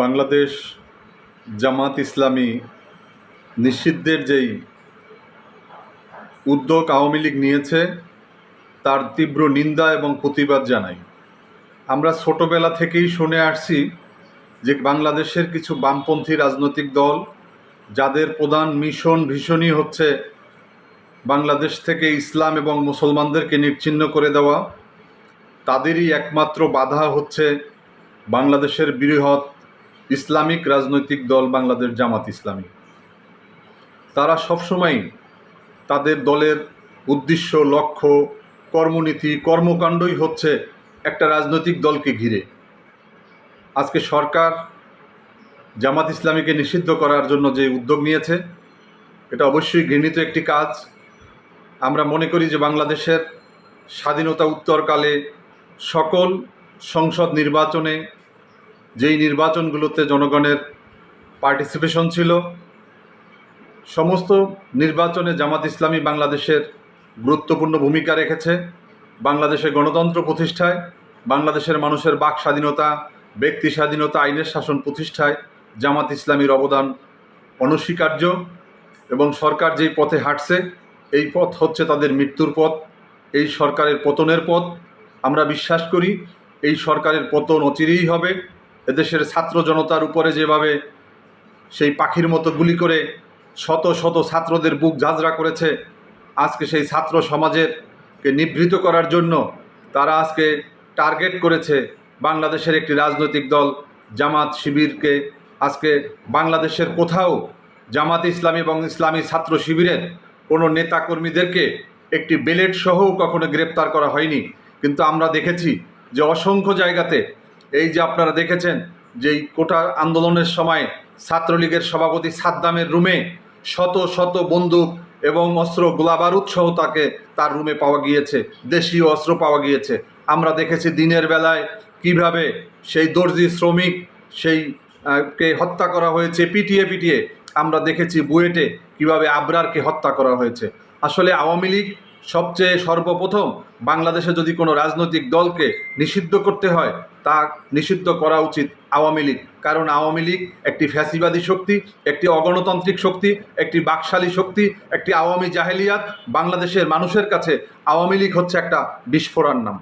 বাংলাদেশ জামাত ইসলামী নিষিদ্ধের যেই উদ্যোগ আওয়ামী লীগ নিয়েছে, তার তীব্র নিন্দা এবং প্রতিবাদ জানাই। আমরা ছোটবেলা থেকেই শুনে আসছি যে বাংলাদেশের কিছু বামপন্থী রাজনৈতিক দল, যাদের প্রধান মিশন ভীষণই হচ্ছে বাংলাদেশ থেকে ইসলাম এবং মুসলমানদেরকে নিচ্ছিন্ন করে দেওয়া, তাদেরই একমাত্র বাধা হচ্ছে বাংলাদেশের বৃহৎ ইসলামিক রাজনৈতিক দল বাংলাদেশ জামাত ইসলামী। তারা সবসময় তাদের দলের উদ্দেশ্য, লক্ষ্য, কর্মনীতি, কর্মকাণ্ডই হচ্ছে একটা রাজনৈতিক দলকে ঘিরে। আজকে সরকার জামাত ইসলামীকে নিষিদ্ধ করার জন্য যে উদ্যোগ নিয়েছে, এটা অবশ্যই ঘৃণিত একটি কাজ। আমরা মনে করি যে বাংলাদেশের স্বাধীনতা উত্তরকালে সকল সংসদ নির্বাচনে যেই নির্বাচনগুলোতে জনগণের পার্টিসিপেশন ছিল, সমস্ত নির্বাচনে জামাত ইসলামী বাংলাদেশের গুরুত্বপূর্ণ ভূমিকা রেখেছে। বাংলাদেশের গণতন্ত্র প্রতিষ্ঠায়, বাংলাদেশের মানুষের বাক স্বাধীনতা, ব্যক্তি স্বাধীনতা আইনের শাসন প্রতিষ্ঠায় জামাত ইসলামীর অবদান অনস্বীকার্য এবং সরকার যেই পথে হাঁটছে, এই পথ হচ্ছে তাদের মৃত্যুর পথ। এই সরকারের পতনের পথ। আমরা বিশ্বাস করি, এই সরকারের পতন অচিরেই হবে। এদেশের ছাত্র জনতার উপরে যেভাবে সেই পাখির মতো গুলি করে শত শত ছাত্রদের বুক ঝাঁঝরা করেছে, আজকে সেই ছাত্র সমাজেরকে নিবৃত করার জন্য তারা আজকে টার্গেট করেছে বাংলাদেশের একটি রাজনৈতিক দল জামাত শিবিরকে। আজকে বাংলাদেশের কোথাও জামাত ইসলামী এবং ইসলামী ছাত্র শিবিরের কোনো নেতাকর্মীদেরকে একটি বেলেট সহও কখনো গ্রেপ্তার করা হয়নি। কিন্তু আমরা দেখেছি যে অসংখ্য জায়গাতে এই যে আপনারা দেখেছেন যে কোটা আন্দোলনের সময় ছাত্রলীগের সভাপতি সাদ্দামের রুমে শত শত বন্দুক এবং অস্ত্র গোলাবারুদ সহ তাকে তার রুমে পাওয়া গিয়েছে, দেশীয় অস্ত্র পাওয়া গিয়েছে। আমরা দেখেছি দিনের বেলায় কীভাবে সেই দর্জি শ্রমিক সেই কে হত্যা করা হয়েছে, পিটিয়ে পিটিয়ে আমরা দেখেছি বুয়েটে কীভাবে আবরারকে হত্যা করা হয়েছে। আসলে আওয়ামী লীগ সবচেয়ে সর্বপ্রথম বাংলাদেশে যদি কোনো রাজনৈতিক দলকে নিষিদ্ধ করতে হয় তা নিষিদ্ধ করা উচিত আওয়ামী লীগ। কারণ আওয়ামী লীগ একটি ফ্যাসিবাদী শক্তি, একটি অগণতান্ত্রিক শক্তি, একটি বাকশালী শক্তি, একটি আওয়ামী জাহেলিয়াত বাংলাদেশের মানুষের কাছে আওয়ামী লীগ হচ্ছে একটা বিস্ফোরণ নাম।